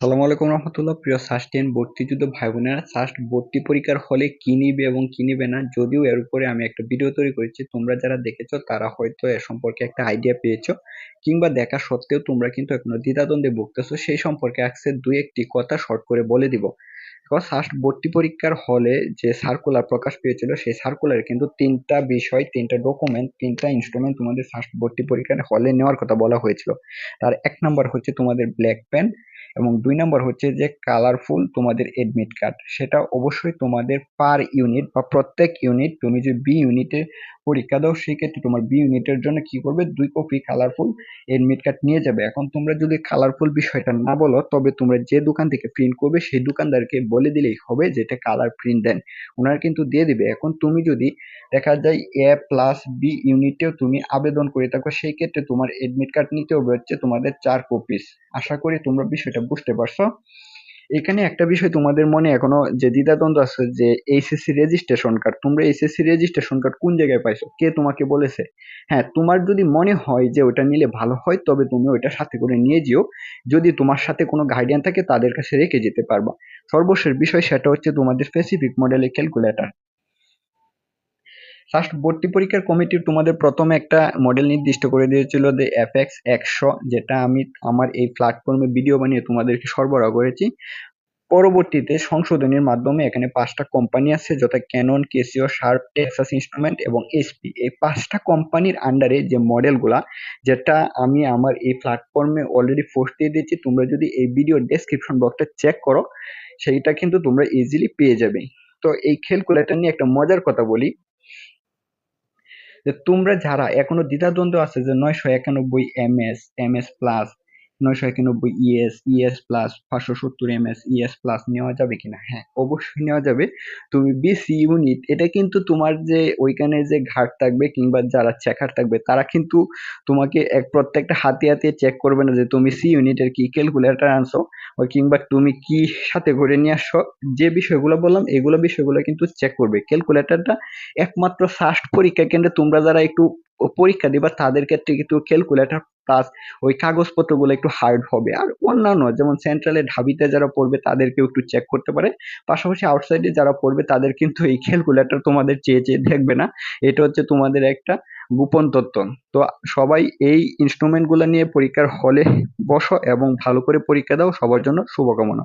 সালামু আলাইকুম রহমতুল্লাহ। প্রিয় সাস্ট টেন ভর্তিযুদ্ধ ভাই বোনেরা সাস্ট ভর্তি পরীক্ষার হলে কি নিবে এবং কি নিবে না, যদিও এর উপরে আমি একটা ভিডিও তৈরি করেছি। তোমরা যারা দেখেছ, তারা হয়তো এ সম্পর্কে একটা আইডিয়া পেয়েছ, কিংবা দেখা সত্ত্বেও তোমরা কিন্তু এখনও দ্বিধাদ্বন্দ্বে ভুগতেছো। সেই সম্পর্কে আজকে দুই একটি কথা শর্ট করে বলে দিব। সাস্ট ভর্তি পরীক্ষার হলে যে সার্কুলার প্রকাশ পেয়েছিল, সেই সার্কুলারে কিন্তু তিনটা বিষয়, তিনটা ডকুমেন্ট তিনটা ইনস্ট্রুমেন্ট তোমাদের সাস্ট ভর্তি পরীক্ষার হলে নেওয়ার কথা বলা হয়েছিল। তার এক নম্বর হচ্ছে তোমাদের ব্ল্যাক পেন এবং দুই নম্বর হচ্ছে যে কালারফুল তোমাদের এডমিট কার্ড সেটা অবশ্যই তোমাদের পার ইউনিট বা প্রত্যেক ইউনিট তুমি যে বি ইউনিটে পরীক্ষা দাও, সেক্ষেত্রে তোমার বি ইউনিটের জন্য কি করবে? দুই কপি কালারফুল এডমিট কার্ড নিয়ে যাবে। এখন তোমরা যদি কালারফুল বিষয়টা না বলো, তবে তোমরা যে দোকান থেকে প্রিন্ট করবে, সেই দোকানদারকে বলে দিলেই হবে যে এটা কালার প্রিন্ট দেন। ওনারা কিন্তু দিয়ে দিবে। এখন তুমি যদি দেখা যায় এ প্লাস বি ইউনিটেও তুমি আবেদন করে থাকো, সেই ক্ষেত্রে তোমার এডমিট কার্ড নিতে হবে হচ্ছে তোমাদের চার কপিস আশা করি তোমরা বিষয়টা বুঝতে পারছ? এখানে একটা বিষয় তোমাদের মনে এখনও যে দ্বিধাদ্বন্দ্ব আছে যে এইচএসসি রেজিস্ট্রেশন কার্ড তোমরা এইচএসসি রেজিস্ট্রেশন কার্ড কোন জায়গায় পাইছো? কে তোমাকে বলেছে? হ্যাঁ তোমার যদি মনে হয় যে ওটা নিলে ভালো হয়, তবে তুমি ওইটা সাথে করে নিয়ে যেও। যদি তোমার সাথে কোনো গাইডিয়ান থাকে, তাদের কাছে রেখে যেতে পারবা। সর্বশেষ বিষয় সেটা হচ্ছে তোমাদের স্পেসিফিক মডেলের ক্যালকুলেটর ফার্স্ট ভর্তি পরীক্ষার কমিটি তোমাদের প্রথমে একটা মডেল নির্দিষ্ট করে দিয়েছিল যে এফএক্স একশো, যেটা আমি আমার এই প্ল্যাটফর্মে ভিডিও বানিয়ে তোমাদেরকে সরবরাহ করেছি। পরবর্তীতে সংশোধনের মাধ্যমে এখানে পাঁচটা কোম্পানি আছে, যথা Canon Casio Sharp Texas Instruments এবং এসপি এই পাঁচটা কোম্পানির আন্ডারে যে মডেলগুলা যেটা আমি আমার এই প্ল্যাটফর্মে অলরেডি পোস্ট দিয়ে দিয়েছি, তোমরা যদি এই ভিডিও ডেসক্রিপশন বক্সটা চেক করো, সেইটা কিন্তু তোমরা ইজিলি পেয়ে যাবে। তো এই ক্যালকুলেটর নিয়ে একটা মজার কথা বলি। যে তোমরা যারা এখনও দ্বিধাদ্বন্দ্ব আছে যে নয়শো একানব্বই M S M S plus নয়শো একানব্বই ইএস ইএস প্লাস পাঁচশো সত্তর এম এস ইএস প্লাস নেওয়া যাবে কিনা? হ্যাঁ অবশ্যই নেওয়া যাবে। তুমি বিসি ইউনিট এটা কিন্তু তোমার যে ওইখানে যে ঘাট থাকবে কিংবা যারা চেকার থাকবে, তারা কিন্তু তোমাকে এক প্রত্যেকটা হাতে হাতে চেক করবে না যে তুমি সি ইউনিটের কি ক্যালকুলেটার আনছো ওই কিংবা তুমি কি সাথে করে নিয়ে আসছো। যে বিষয়গুলো বললাম, এগুলো বিষয়গুলো কিন্তু চেক করবে। ক্যালকুলেটারটা একমাত্র ফার্স্ট পরীক্ষা কেন্দ্রে তোমরা যারা একটু পরীক্ষা দিবা, তাদের ক্ষেত্রে কিন্তু ক্যালকুলেটর প্লাস ওই কাগজপত্রগুলো একটু হার্ড হবে। আর অন্যান্য যেমন সেন্ট্রালে ঢাবিতে যারা পড়বে, তাদেরকেও একটু চেক করতে পারে। পাশাপাশি আউটসাইডে যারা পড়বে, তাদের কিন্তু এই ক্যালকুলেটর তোমাদের চেয়ে চেয়ে দেখবে না। এটা হচ্ছে তোমাদের একটা গোপন তত্ত্ব। তো সবাই এই ইনস্ট্রুমেন্টগুলো নিয়ে পরীক্ষার হলে বসো এবং ভালো করে পরীক্ষা দাও। সবার জন্য শুভকামনা।